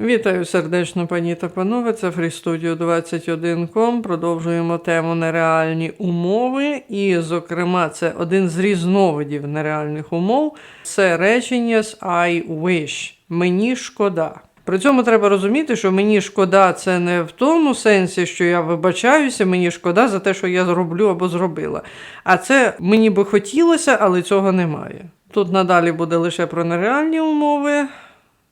Вітаю сердечно, пані та панове. Це FreeStudio 21.com. Продовжуємо тему нереальні умови. І, зокрема, це один з різновидів нереальних умов. Це речення з I wish. Мені шкода. При цьому треба розуміти, що мені шкода це не в тому сенсі, що я вибачаюся, мені шкода за те, що я зроблю або зробила. А це мені би хотілося, але цього немає. Тут надалі буде лише про нереальні умови.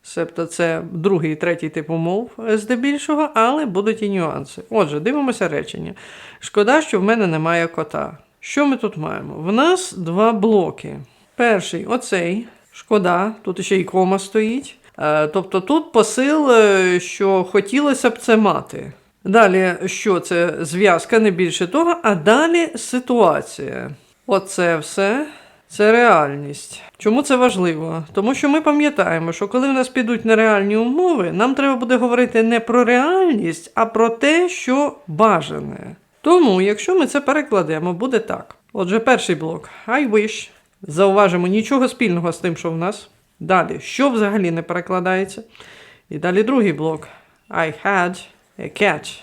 Себто це другий і третій тип умов е, здебільшого, але будуть і нюанси. Отже, дивимося речення. Шкода, що в мене немає кота. Що ми тут маємо? В нас два блоки. Перший оцей, шкода, тут ще й кома стоїть. Е, Тобто тут посил, е, що хотілося б це мати. Далі, що це зв'язка, не більше того, а далі ситуація. Оце все. Це реальність. Чому це важливо? Тому що ми пам'ятаємо, що коли в нас підуть нереальні умови, нам треба буде говорити не про реальність, а про те, що бажане. Тому, якщо ми це перекладемо, буде так. Отже, перший блок I wish. Зауважимо нічого спільного з тим, що в нас. Далі, що взагалі не перекладається. І далі другий блок I had a cat.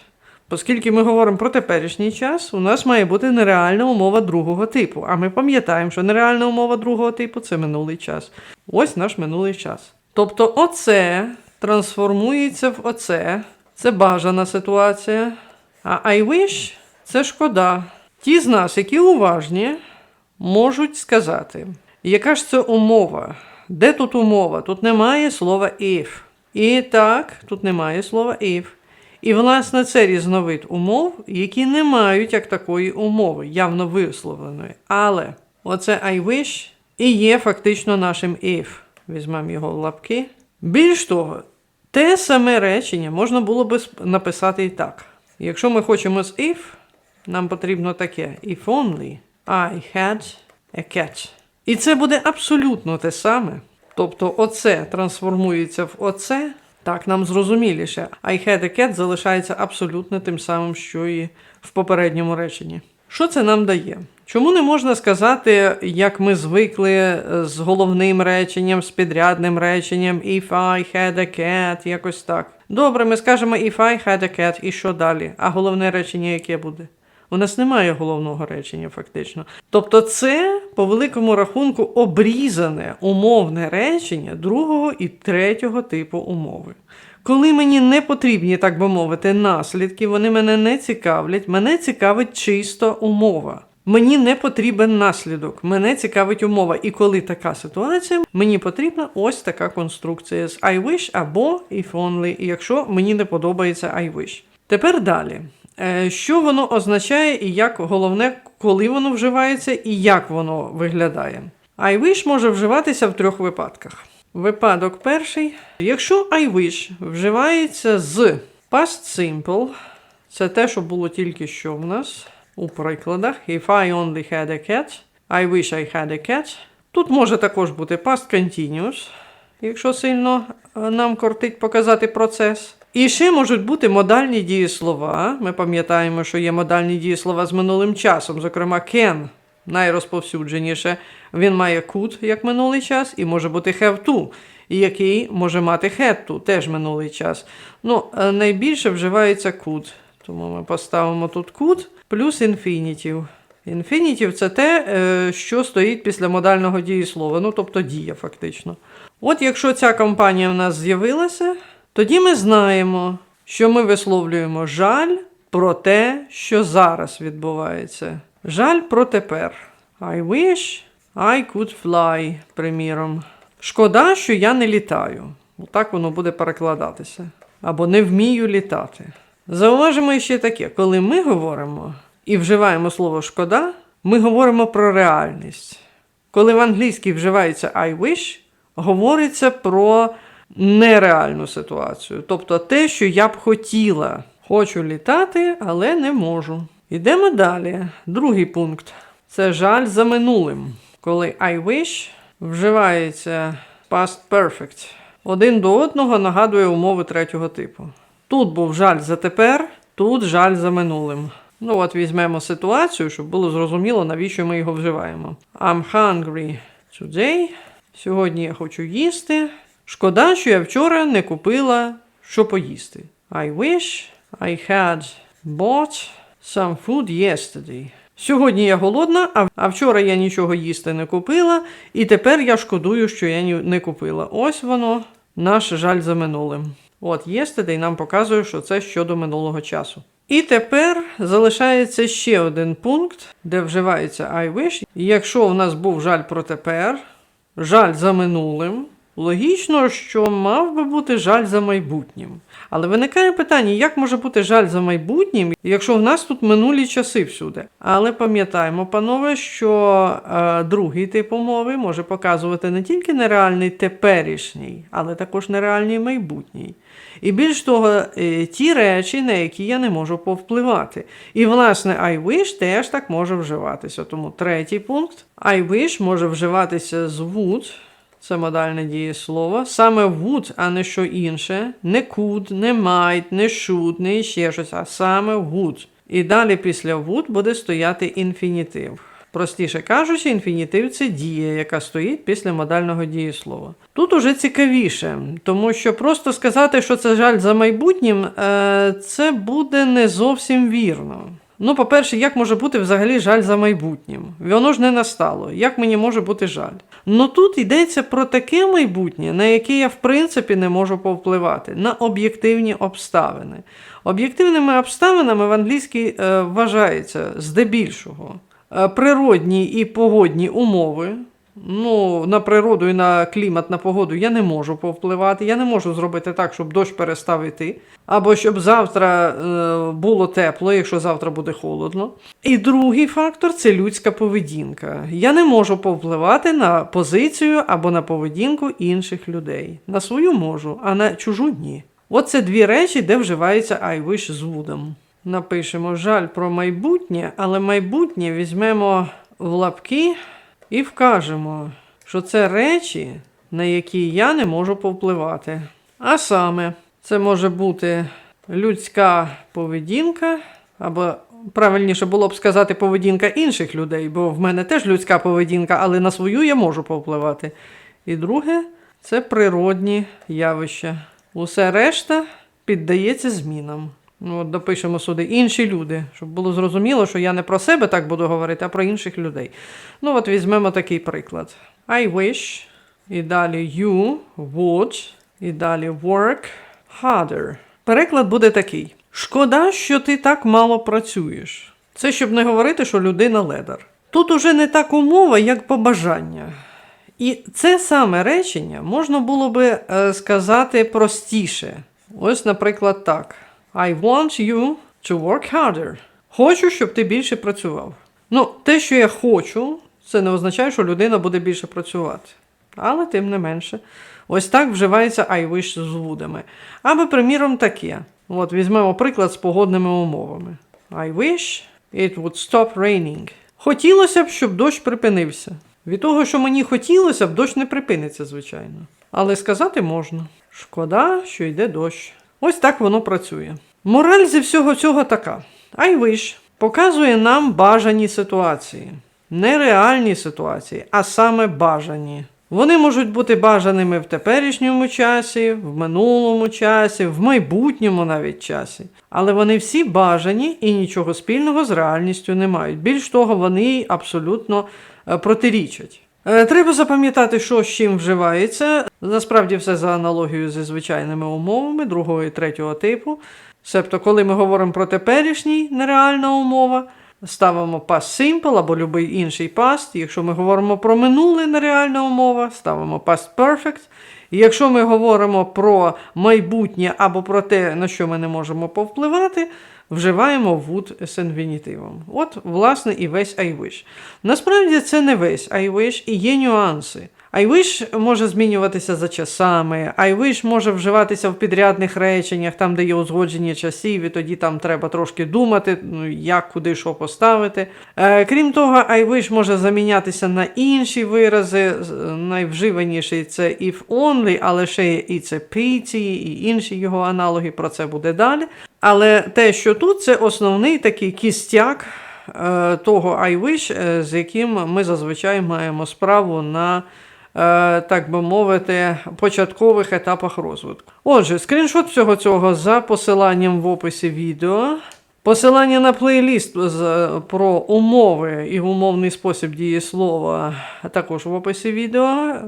Оскільки ми говоримо про теперішній час, у нас має бути нереальна умова другого типу. А ми пам'ятаємо, що нереальна умова другого типу це минулий час. Ось наш минулий час. Тобто, оце трансформується в оце. Це бажана ситуація. А I wish це шкода. Ті з нас, які уважні, можуть сказати, яка ж це умова? Де тут умова? Тут немає слова if. І так, тут немає слова if. І, власне, це різновид умов, які не мають як такої умови, явно висловленої. Але оце I wish і є фактично нашим if. Візьмемо його в лапки. Більш того, те саме речення можна було би написати і так. Якщо ми хочемо з if, нам потрібно таке: if only I had a cat. І це буде абсолютно те саме. Тобто, оце трансформується в оце. Так, нам зрозуміліше. I had a cat залишається абсолютно тим самим, що і в попередньому реченні. Що це нам дає? Чому не можна сказати, як ми звикли е, з головним реченням, з підрядним реченням if I had a cat, якось так. Добре, ми скажемо if I had a cat, і що далі? А головне речення яке буде? У нас немає головного речення, фактично. Тобто, це по великому рахунку обрізане умовне речення другого і третього типу умови. Коли мені не потрібні, так би мовити, наслідки, вони мене не цікавлять, мене цікавить чисто умова. Мені не потрібен наслідок, мене цікавить умова. І коли така ситуація, мені потрібна ось така конструкція з I wish або if only, якщо мені не подобається I wish. Тепер далі. Е, Що воно означає і як головне, коли воно вживається і як воно виглядає? I wish може вживатися в трьох випадках. Випадок перший. Якщо I wish вживається з past simple, це те, що було тільки що в нас у прикладах. If I only had a cat, I wish I had a cat. Тут може також бути past continuous, якщо сильно е, нам кортить показати процес. І ще можуть бути модальні дієслова. Ми пам'ятаємо, що є модальні дієслова з минулим часом, зокрема can, найрозповсюдженіше. Він має could як минулий час, і може бути have to, який може мати had to, теж минулий час. Ну, е, найбільше вживається could. Тому ми поставимо тут could плюс infinitive. Infinitive – це те, е, що стоїть після модального дієслова, ну тобто дія фактично. От якщо ця компанія в нас з'явилася, тоді ми знаємо, що ми висловлюємо жаль про те, що зараз відбувається. Жаль про тепер. I wish I could fly, приміром. Шкода, що я не літаю. Так воно буде перекладатися. Або не вмію літати. Зауважимо ще таке, коли ми говоримо і вживаємо слово шкода, ми говоримо про реальність. Коли в англійській вживається I wish, говориться про нереальну ситуацію. Тобто те, що я б хотіла. Хочу літати, але не можу. Йдемо далі. Другий пункт це жаль за минулим. Коли I wish вживається past perfect. Один до одного нагадує умови третього типу. Тут був жаль за тепер, тут жаль за минулим. Ну от візьмемо ситуацію, щоб було зрозуміло, навіщо ми його вживаємо. I'm hungry today. Сьогодні я хочу їсти. Шкода, що я вчора не купила що поїсти. I wish I had bought some food yesterday. Сьогодні я голодна, а, вчора я нічого їсти не купила, і тепер я шкодую, що я не купила. Ось воно, наш жаль за минулим. От yesterday нам показує, що це щодо минулого часу. І тепер залишається ще один пункт, де вживається I wish. Якщо у нас був жаль про тепер, жаль за минулим, логічно, що мав би бути жаль за майбутнім. Але виникає питання, як може бути жаль за майбутнім, якщо в нас тут минулі часи всюди. Але пам'ятаємо, панове, що е, другий тип умови може показувати не тільки нереальний теперішній, але також нереальний майбутній. І більш того, е, ті речі, на які я не можу повпливати. І, власне, I wish теж так може вживатися. Тому третій пункт. I wish може вживатися з would, це модальне дієслово. Саме would, а не що інше. Не could, не might, не should, не ще щось, а саме would. І далі після would буде стояти інфінітив. Простіше кажучи, інфінітив це дія, яка стоїть після модального дієслова. Тут уже цікавіше, тому що просто сказати, що це жаль за майбутнім, е, це буде не зовсім вірно. Ну, по-перше, як може бути взагалі жаль за майбутнім? Воно ж не настало. Як мені може бути жаль? Ну тут йдеться про таке майбутнє, на яке я в принципі не можу повпливати, на об'єктивні обставини. Об'єктивними обставинами в англійській е, вважається здебільшого е, природні і погодні умови. Ну, на природу і на клімат, на погоду я не можу повпливати. Я не можу зробити так, щоб дощ перестав іти. Або щоб завтра е, було тепло, якщо завтра буде холодно. І другий фактор це людська поведінка. Я не можу повпливати на позицію або на поведінку інших людей. На свою можу, а на чужу ні. От це дві речі, де вживається I wish з вудом. Напишемо жаль про майбутнє, але майбутнє візьмемо в лапки і вкажемо, що це речі, на які я не можу повпливати. А саме, це може бути людська поведінка, або правильніше було б сказати поведінка інших людей, бо в мене теж людська поведінка, але на свою я можу повпливати. І друге, це природні явища. Усе решта піддається змінам. Ну, от допишемо сюди інші люди, щоб було зрозуміло, що я не про себе так буду говорити, а про інших людей. Ну, от візьмемо такий приклад. I wish, і далі you would, і далі work harder. Переклад буде такий: Шкода, що ти так мало працюєш. Це щоб не говорити, що людина ледар. Тут уже не так умова, як побажання. І це саме речення можна було би е, сказати простіше. Ось, наприклад, так. I want you to work harder. Хочу, щоб ти більше працював. Ну, те, що я хочу, це не означає, що людина буде більше працювати. Але тим не менше. Ось так вживається I wish з вудами. Або, приміром, таке. От візьмемо приклад з погодними умовами. I wish it would stop raining. Хотілося б, щоб дощ припинився. Від того, що мені хотілося б, дощ не припиниться, звичайно. Але сказати можна. Шкода, що йде дощ. Ось так воно працює. Мораль зі всього цього така: wish показує нам бажані ситуації, не реальні ситуації, а саме бажані. Вони можуть бути бажаними в теперішньому часі, в минулому часі, в майбутньому навіть часі. Але вони всі бажані і нічого спільного з реальністю не мають. Більш того, вони абсолютно е, протирічать. Е, Треба запам'ятати, що з чим вживається. Насправді все за аналогією зі звичайними умовами другого і третього типу. Себто, коли ми говоримо про теперішній нереальна умова, ставимо past simple або будь-який інший past. Якщо ми говоримо про минуле нереальна умова, ставимо past perfect. І якщо ми говоримо про майбутнє або про те, на що ми не можемо повпливати, вживаємо would з інвінітивом. От, власне, і весь wish. Насправді це не весь wish і є нюанси. I wish може змінюватися за часами, wish може вживатися в підрядних реченнях, там, де є узгодження часів, і тоді там треба трошки думати, ну, як, куди, що поставити. Е, крім того, I може замінятися на інші вирази. Найвживаніший це if only, але ще є і це pity, і інші його аналоги, про це буде далі. Але те, що тут, це основний такий кістяк е, того I wish, е, з яким ми зазвичай маємо справу на так би мовити, початкових етапах розвитку. Отже, скріншот всього цього за посиланням в описі відео. Посилання на плейліст з, про умови і умовний спосіб дієслова також в описі відео. Е,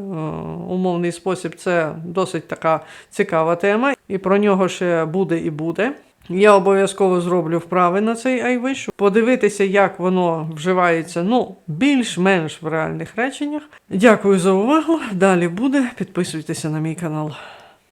Умовний спосіб це досить така цікава тема, і про нього ще буде і буде. Я обов'язково зроблю вправи на цей айвишу, подивитися, як воно вживається ну, більш-менш в реальних реченнях. Дякую за увагу. Далі буде. Підписуйтеся на мій канал.